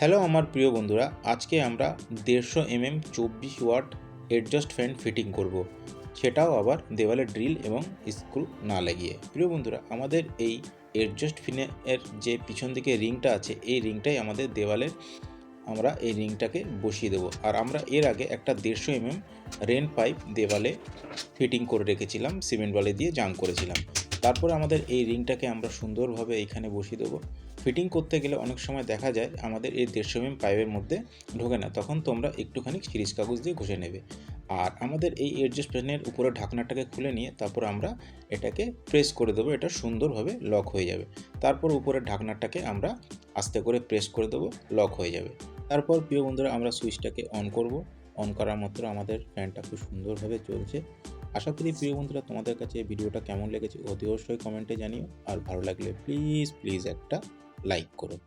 Hello আমার প্রিয় বন্ধুরা, আজকে আমরা দেড়শো এমএম চব্বিশ ওয়াট এডজাস্ট ফ্যান ফিটিং করব। সেটাও আবার দেওয়ালে ড্রিল এবং স্ক্রু না লাগিয়ে। প্রিয় বন্ধুরা, আমাদের এই এডজাস্ট ফিনের যে পিছন দিকে রিংটা আছে, এই রিংটাই আমাদের দেওয়ালে আমরা এই রিংটাকে বসিয়ে দেবো। আর আমরা এর আগে একটা দেড়শো এমএম রেন পাইপ দেওয়ালে ফিটিং করে রেখেছিলাম সিমেন্ট বালি দিয়ে জাং করেছিলাম। তারপরে আমাদের এই রিংটাকে আমরা সুন্দরভাবে এইখানে বসিয়ে দেবো। ফিটিং করতে গেলে অনেক সময় দেখা যায় আমাদের এই দেড়শো এম পাইপের মধ্যে ঢোকে না, তখন তোমরা একটুখানি সিরিজ কাগজ দিয়ে ঘষে নেবে। আর আমাদের এই এডজাস্ট ফ্যানের উপরে ঢাকনাটাকে খুলে নিয়ে তারপর আমরা এটাকে প্রেস করে দেবো, এটা সুন্দরভাবে লক হয়ে যাবে। তারপর উপরের ঢাকনাটাকে আমরা আস্তে করে প্রেস করে দেবো লক হয়ে যাবে। তারপর প্রিয় বন্ধুরা, আমরা সুইচটাকে অন করব। অন করার মাত্র আমাদের ফ্যানটা খুব সুন্দরভাবে চলছে। আশা করি প্রিয় বন্ধুরা, তোমাদের কাছে ভিডিওটা কেমন লেগেছে অতি অবশ্যই কমেন্টে জানিও। আর ভালো লাগলে প্লিজ প্লিজ একটা লাইক করো।